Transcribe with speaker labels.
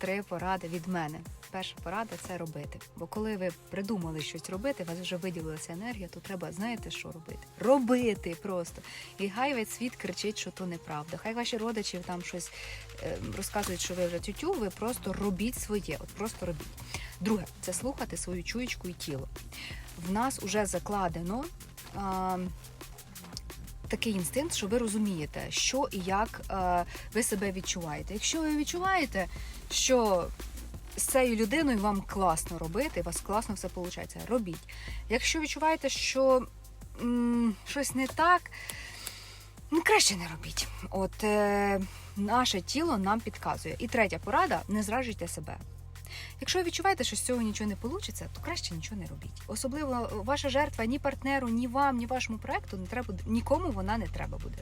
Speaker 1: три поради від мене. Перша порада це робити. Бо коли ви придумали щось робити, у вас вже виділилася енергія, то треба знаєте, що робити? Робити просто. І хай весь світ кричить, що то неправда. Хай ваші родичі там щось е, розказують, що ви вже тютю, ви просто робіть своє. От просто робіть. Друге, це слухати свою чуєчку і тіло. В нас вже закладено. А, Такий інстинкт, що ви розумієте, що і як е, ви себе відчуваєте. Якщо ви відчуваєте, що з цією людиною вам класно робити, у вас класно все виходить, робіть. Якщо відчуваєте, що м, щось не так, ну краще не робіть. От е, наше тіло нам підказує. І третя порада: не зражуйте себе. Якщо ви відчуваєте, що з цього нічого не вийде, то краще нічого не робіть. Особливо ваша жертва ні партнеру, ні вам, ні вашому проекту не треба нікому вона не треба буде.